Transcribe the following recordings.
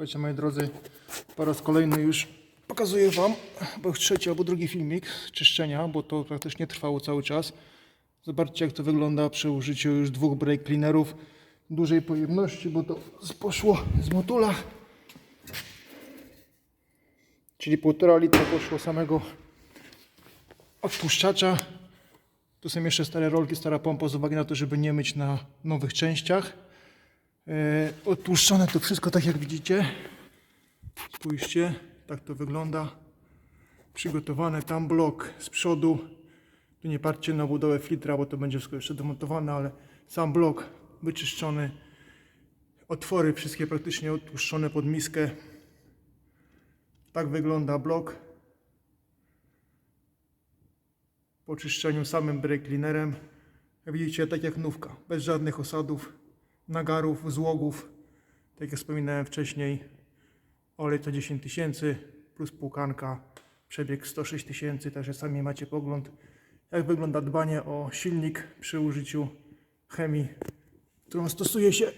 Słuchajcie moi drodzy, po raz kolejny już pokazuję Wam, bo trzeci albo drugi filmik czyszczenia, bo to praktycznie trwało cały czas. Zobaczcie jak to wygląda przy użyciu już dwóch brake cleanerów dużej pojemności, bo to poszło z motula. Czyli półtora litra poszło samego odpuszczacza. Tu są jeszcze stare rolki, stara pompa z uwagi na to, żeby nie myć na nowych częściach. E, Odtłuszczone to wszystko tak jak widzicie. Spójrzcie, tak to wygląda. Przygotowane tam blok z przodu. Tu nie patrzcie na budowę filtra, bo to będzie wszystko jeszcze demontowane, ale sam blok wyczyszczony. Otwory wszystkie praktycznie odtłuszczone pod miskę. Tak wygląda blok. Po czyszczeniu samym brake cleanerem. Jak widzicie, tak jak nówka, bez żadnych osadów, nagarów, złogów. Tak jak wspominałem wcześniej, olej to 10 tysięcy plus półkanka, przebieg 106 tysięcy, także sami macie pogląd, jak wygląda dbanie o silnik przy użyciu chemii, którą stosuje się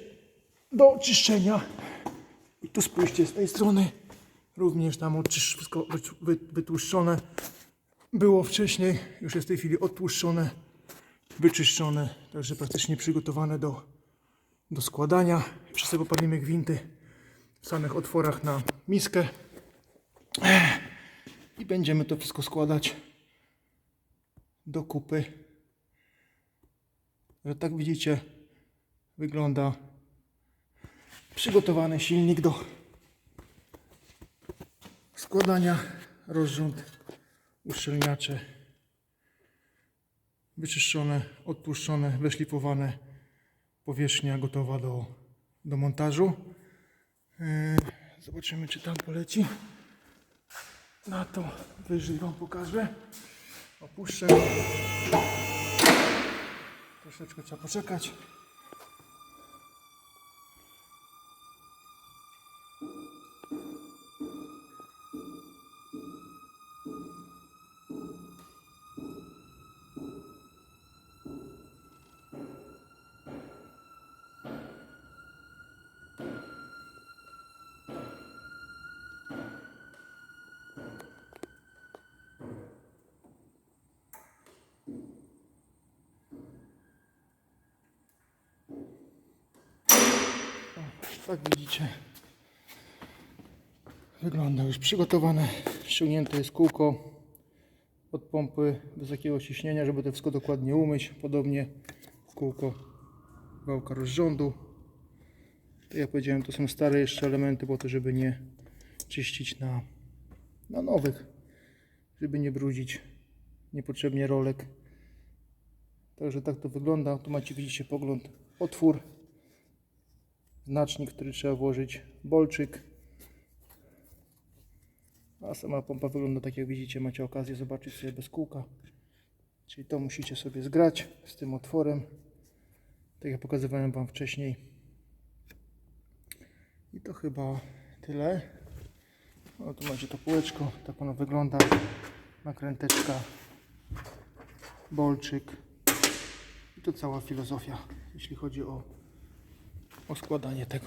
do czyszczenia. I tu spójrzcie z tej strony, również tam odczysz, wszystko wy- wy- wytłuszczone było wcześniej, już jest w tej chwili odtłuszczone, wyczyszczone, także praktycznie przygotowane do, do składania. Przez to poprawimy gwinty w samych otworach na miskę i będziemy to wszystko składać do kupy. Że tak widzicie, wygląda przygotowany silnik do składania, rozrząd, uszczelniacze, wyczyszczone, odtłuszczone, wyszlifowane, powierzchnia gotowa do, do montażu. Yy, Zobaczymy, czy tam poleci. Na to wyżej Wam pokażę. Opuszczę. Troszeczkę trzeba poczekać. Tak widzicie. Wygląda już przygotowane. Ściągnięte jest kółko od pompy jakiegoś ciśnienia, żeby to wszystko dokładnie umyć. Podobnie kółko wałka rozrządu. Tak jak powiedziałem, to są stare jeszcze elementy po to, żeby nie czyścić na, na nowych. Żeby nie brudzić niepotrzebnie rolek. Także tak to wygląda. Tu macie, widzicie, pogląd, otwór znacznik, który trzeba włożyć, bolczyk. A sama pompa wygląda tak jak widzicie, macie okazję zobaczyć sobie bez kółka. Czyli to musicie sobie zgrać z tym otworem, tak jak pokazywałem Wam wcześniej. I to chyba tyle. No tu macie to półeczko, tak ono wygląda. Nakręteczka, bolczyk. I to cała filozofia, jeśli chodzi o o składanie tego.